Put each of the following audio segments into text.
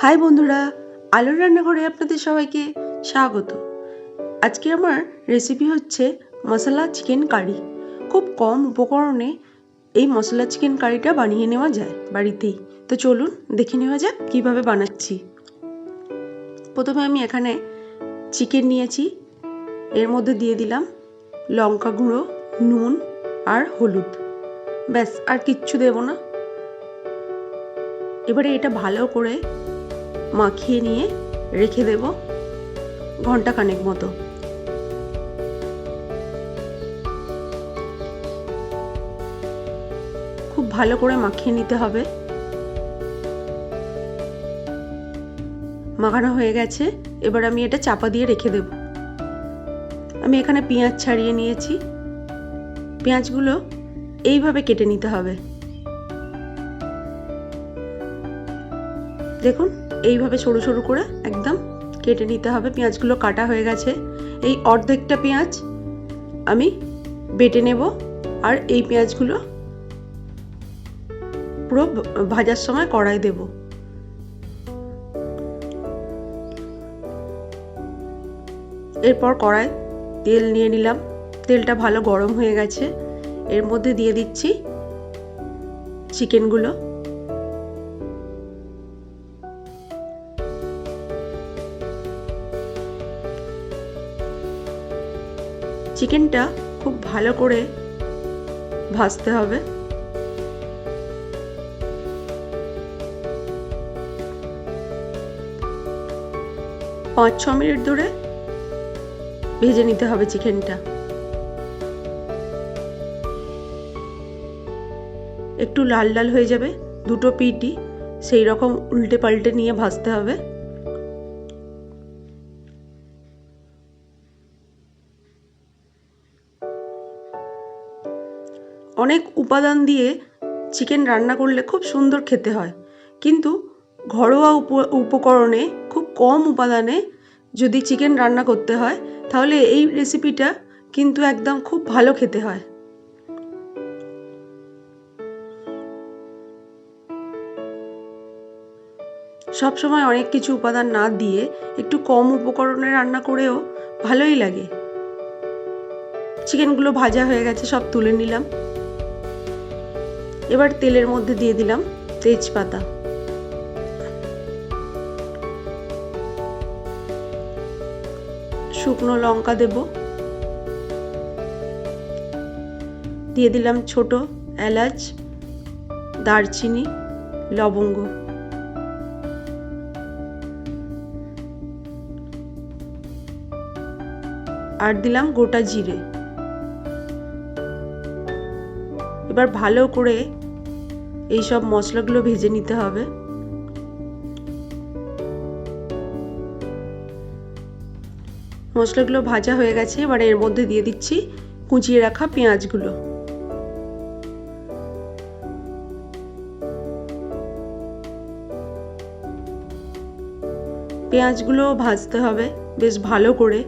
High বন্ধুরা, আলোর রান্নাঘরে আপনাদের সবাইকে স্বাগত। আজকে আমার রেসিপি হচ্ছে মশলা চিকেন কারি খুব কম উপকরণে এই মশলা চিকেন কারিটা বানিয়ে নেওয়া যায় বাড়িতেই। তো চলুন দেখে নেওয়া যাক কীভাবে বানাচ্ছি। প্রথমে আমি এখানে চিকেন নিয়েছি। এর মধ্যে দিয়ে দিলাম লঙ্কা গুঁড়ো, নুন আর হলুদ। ব্যাস, আর কিচ্ছু দেব না। এবারে এটা ভালো করে মাখিয়ে নিয়ে রেখে দেব ঘণ্টা খানেক মতো। খুব ভালো করে মাখিয়ে নিতে হবে। মাখানো হয়ে গেছে, এবার আমি এটা চাপা দিয়ে রেখে দেব। আমি এখানে পেঁয়াজ ছাড়িয়ে নিয়েছি। পেঁয়াজগুলো এইভাবে কেটে নিতে হবে। দেখুন, এইভাবে সরু সরু করে একদম কেটে নিতে হবে। পেঁয়াজগুলো কাটা হয়ে গেছে। এই অর্ধেকটা পেঁয়াজ আমি বেটে নেব আর এই পেঁয়াজগুলো পুরো ভাজার সময় কড়াই দেব। এরপর কড়াই তেল নিয়ে নিলাম। তেলটা ভালো গরম হয়ে গেছে। এর মধ্যে দিয়ে দিচ্ছি চিকেনগুলো। চিকেনটা খুব ভালো করে ভাজতে হবে। পাঁচ, ছ মিনিট ধরে ভেজে নিতে হবে চিকেনটা। একটু লাল লাল হয়ে যাবে দুটো পিটি সেই রকম উল্টে পাল্টে নিয়ে ভাজতে হবে। অনেক উপাদান দিয়ে চিকেন রান্না করলে খুব সুন্দর খেতে হয়। কিন্তু ঘরোয়া উপ, উপকরণে খুব কম উপাদানে যদি চিকেন রান্না করতে হয়, তাহলে এই রেসিপিটা কিন্তু একদম খুব ভালো খেতে হয়। সব সময় অনেক কিছু উপাদান না দিয়ে একটু কম উপকরণে রান্না করেও ভালোই লাগে। চিকেনগুলো ভাজা হয়ে গেছে, সব তুলে নিলাম। এবার তেলের মধ্যে দিয়ে দিলাম তেজপাতা। শুকনো লঙ্কা দেব। দিয়ে দিলাম ছোট এলাচ, দারচিনি, লবঙ্গ। আর দিলাম গোটা জিরে। এবার ভালো করে এই সব মশলাগুলো ভেজে নিতে হবে। মশলাগুলো ভাজা হয়ে গেছে, এবার এর মধ্যে দিয়ে দিচ্ছি কুচিয়ে রাখা পেঁয়াজগুলো। পেঁয়াজগুলো ভাজতে হবে বেশ ভালো করে।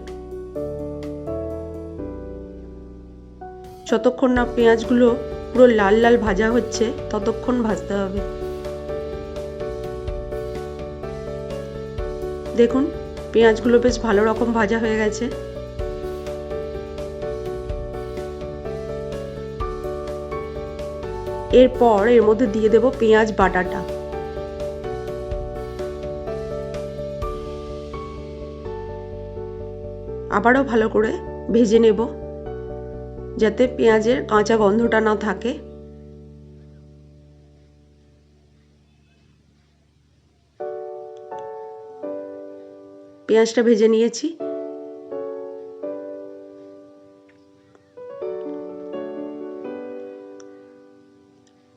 যতক্ষণ না পেঁয়াজগুলো পুরো লাল লাল ভাজা হচ্ছে, ততক্ষণ ভাজতে হবে। দেখুন, পেঁয়াজগুলো বেশ ভালো রকম ভাজা হয়ে গেছে। এরপর এর মধ্যে দিয়ে দেব পেঁয়াজ বাটাটা। আবারও ভালো করে ভেজে নেব। যাতে পেঁয়াজের কাঁচা গন্ধটা না থাকে। পেঁয়াজটা ভেজে নিয়েছি।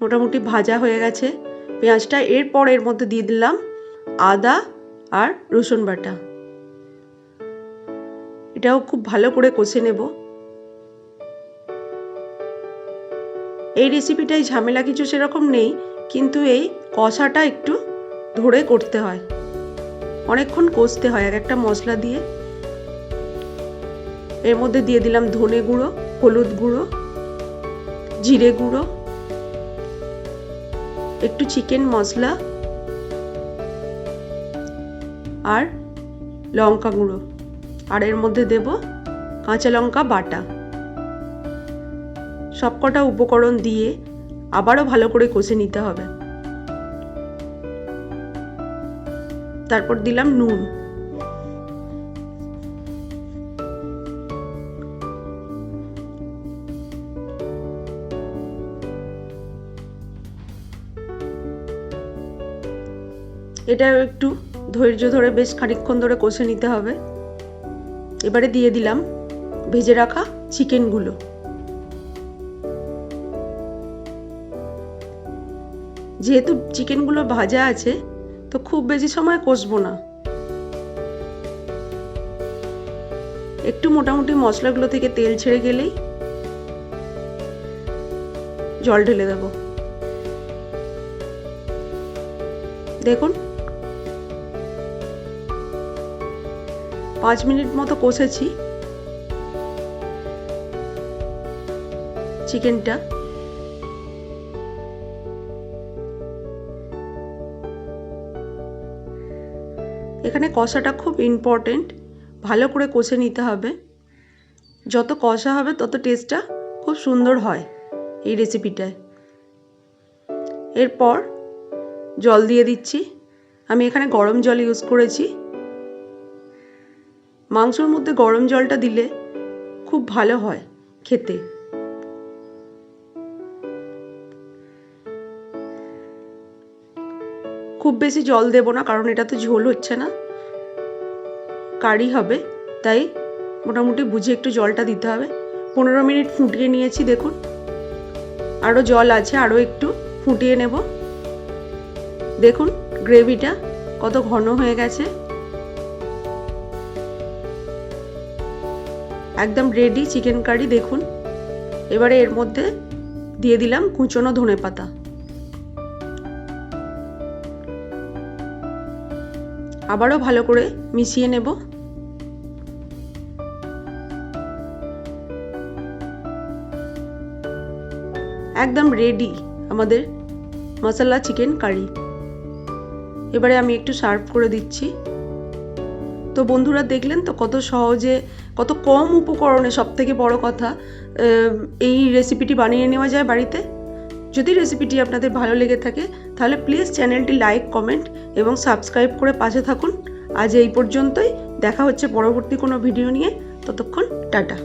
মোটামুটি ভাজা হয়ে গেছে। পেঁয়াজটা এরপর এর মধ্যে দিয়ে দিলাম আদা আর রসুন বাটা। এটাও খুব ভালো করে কষে নেব। এই রেসিপিটাই ঝামেলা কিছু সেরকম নেই, কিন্তু এই কষাটা একটু ধরে করতে হয়। অনেকক্ষণ কষতে হয় এক একটা মশলা দিয়ে। এর মধ্যে দিয়ে দিলাম ধনে গুঁড়ো, হলুদ গুঁড়ো, জিরে গুঁড়ো, একটু চিকেন মশলা আর লঙ্কা গুঁড়ো। আর এর মধ্যে দেব কাঁচা লঙ্কা বাটা। সবকটা উপকরণ দিয়ে আবারও ভালো করে কষে নিতে হবে। তারপর দিলাম নুন। এটা একটু ধৈর্য ধরে বেশ খানিকক্ষণ ধরে কষে নিতে হবে। এবারে দিয়ে দিলাম ভেজে রাখা চিকেনগুলো যেহেতু চিকেনগুলো ভাজা আছে, তো খুব বেশি সময় কষবো না। একটু মোটামুটি মশলাগুলো থেকে তেল ছেড়ে গেলেই জল ঢেলে দেব। দেখুন। পাঁচ মিনিট মতো কষেছি। চিকেনটা। এখানে কষাটা খুব ইম্পর্টেন্ট ভালো করে কষে নিতে হবে। যত কষা হবে, তত টেস্টটা খুব সুন্দর হয় এই রেসিপিটায় এরপর জল দিয়ে দিচ্ছি। আমি এখানে গরম জল ইউজ করেছি। মাংসর মধ্যে গরম জলটা দিলে খুব ভালো হয় খেতে। খুব বেশি জল দেব না, কারণ এটা তো ঝোল হচ্ছে না। কারি হবে, তাই মোটামুটি বুঝে একটু জলটা দিতে হবে। পনেরো মিনিট ফুটিয়ে নিয়েছি, দেখুন। আরও জল আছে আরও একটু ফুটিয়ে নেব। দেখুন, গ্রেভিটা কত ঘন হয়ে গেছে। একদম রেডি চিকেন কারি দেখুন। এবারে এর মধ্যে দিয়ে দিলাম কুচনো ধনে পাতা আবারও ভালো করে মিশিয়ে নেব। একদম রেডি আমাদের মশলা চিকেন কারি এবারে আমি একটু সার্ভ করে দিচ্ছি। তো বন্ধুরা দেখলেন তো কত সহজে, কত কম উপকরণে সব থেকে বড় কথা এই রেসিপিটি বানিয়ে নেওয়া যায় বাড়িতে? যদি রেসিপিটি আপনাদের ভালো লেগে থাকে, তাহলে প্লিজ চ্যানেলটি লাইক কমেন্ট এবং সাবস্ক্রাইব করে পাশে থাকুন। আজ এই পর্যন্তই। দেখা হচ্ছে পরবর্তী কোনো ভিডিও নিয়ে। ততক্ষণ টাটা।